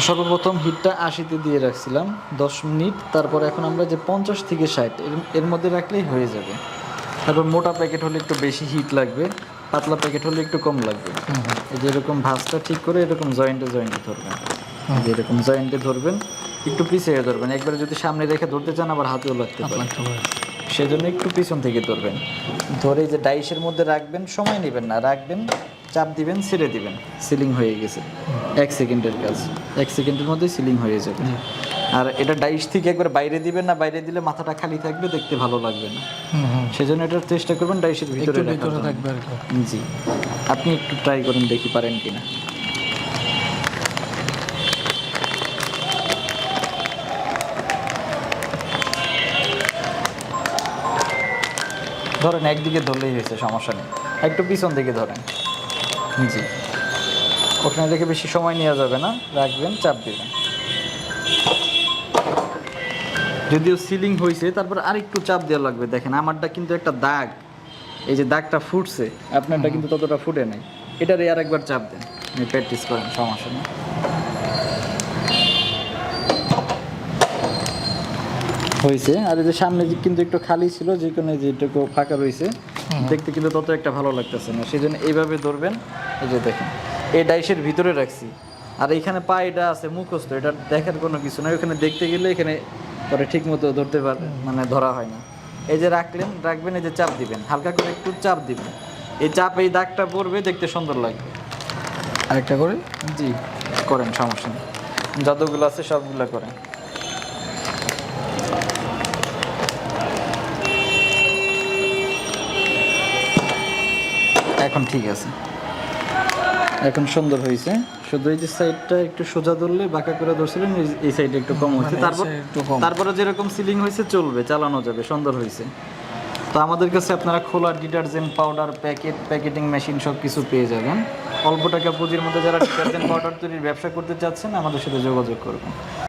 সর্বপ্রথম হিটটা আশিতে দিয়ে রাখছিলাম দশ মিনিট। তারপর এখন আমরা যে পঞ্চাশ থেকে ষাট এর এর মধ্যে রাখলেই হয়ে যাবে। তারপর মোটা প্যাকেট হলে একটু বেশি হিট লাগবে পাতলা প্যাকেট হলে একটু কম লাগবে। এই যে এরকম ভাঁজটা ঠিক করে এরকম জয়েন্টে জয়েন্টে ধরবেন। যে এরকম জয়েন্টে ধরবেন একটু পিছিয়ে ধরবেন। একবারে যদি সামনে রেখে ধরতে চান আবার হাতেও লাগতে পারে। সেজন্য একটু পিছন থেকে ধরবেন। ধরে যে ডাইসের মধ্যে রাখবেন সময় নেবেন না। রাখবেন চাপ দিবেন ছেড়ে দিবেন। সিলিং হয়ে গেছে। এক সেকেন্ডের কাজ। এক সেকেন্ডের মধ্যে সিলিং হয়ে যাবে। আর এটা ডাইস থেকে একবার বাইরে দিবেন না বাইরে দিলে মাথাটা খালি থাকবে দেখতে ভালো লাগবে না। সেজন্য এটা চেষ্টা করবেন ডাইসের ভিতরে। থাকবে জি। আপনি একটু ট্রাই করেন দেখি পারেন কিনা। ধরেন একদিকে ধরলেই হয়েছে সমস্যা নেই। একটু পিছন দিকে ধরেন। জি। ওখানে দেখে বেশি সময় নেওয়া যাবে না। রাখবেন চাপ দিবেন। যদিও সিলিং হয়েছে তারপর আরেকটু চাপ দেওয়া লাগবে। দেখেন আমারটা কিন্তু একটা দাগ। এই যে দাগটা ফুটছে আপনারটা কিন্তু ততটা ফুটে নাই। এটারে আর একবার চাপ দেন। আপনি প্র্যাকটিস করেন সমস্যা নেই। হয়েছে আর এই যে সামনে যে কিন্তু একটু খালি ছিল যে কোনো যেটুকু ফাঁকা রয়েছে দেখতে কিন্তু তত একটা ভালো লাগতেছে না। সেই জন্য এইভাবে ধরবেন এই যে দেখেন এই ডাইসের ভিতরে রাখছি। আর এখানে পা এটা আছে মুখস্থ এটা দেখার কোনো কিছু নয় ওখানে দেখতে গেলে এখানে পরে ঠিক মতো ধরতে পারবে মানে ধরা হয় না। এই যে রাখলেন রাখবেন এই যে চাপ দিবেন হালকা করে একটু চাপ দিবেন। এই চাপ এই দাগটা পড়বে দেখতে সুন্দর লাগবে। আরেকটা করে? জি করেন সমস্যা নেই। যতগুলো আছে সবগুলো করেন। এখন ঠিক আছে। এখন সুন্দর হয়েছে। শুধু এই যে সাইডটা একটু সোজা ধরলে বাঁকা করে ধরছিলেন এই- সাইডে একটু কম হয়েছে। মানে তারপর। তারপরে যেরকম সিলিং হয়েছে চলবে চালানো যাবে সুন্দর হয়েছে। তো আমাদের কাছে আপনারা খোলা detergent powder packet packeting machine সব কিছু পেয়ে যাবেন। অল্প টাকা পুঁজির মধ্যে যারা ডিটারজেন্ট পাউডার তৈরির ব্যবসা করতে চাচ্ছেন আমাদের সাথে যোগাযোগ করবেন